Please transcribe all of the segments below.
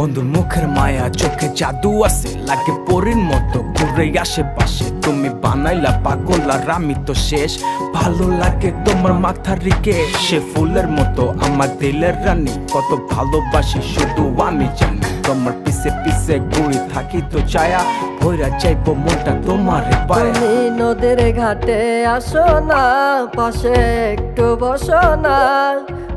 বন্ধুর মুখের মায়া, চোখে জাদু আছে, লাগে পরীর মতো ঘুরে আশেপাশে। তুমি বানাইলা পাগল আর আমি তো শেষ। ভালো লাগে তোমার মাথার রিকে সে ফুলের মতো আমার দিলের রানী। কত ভালোবাসি, শুধু আমি জানি। তোমার পিছে পিছে ঘুরে, থাকি তো চায়া ভৈরা চাইব মনটা তোমার পায়া। নদীর ঘাটে আসো না, পাশে একটু বসো না।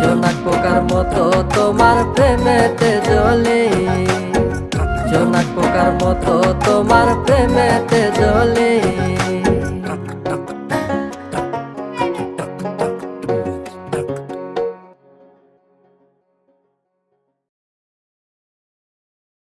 জোনাক পোকার মতো তোমার প্রেমেতে জ্বলে জোনাক পোকার মতো তোমার প্রেমেতে জ্বলে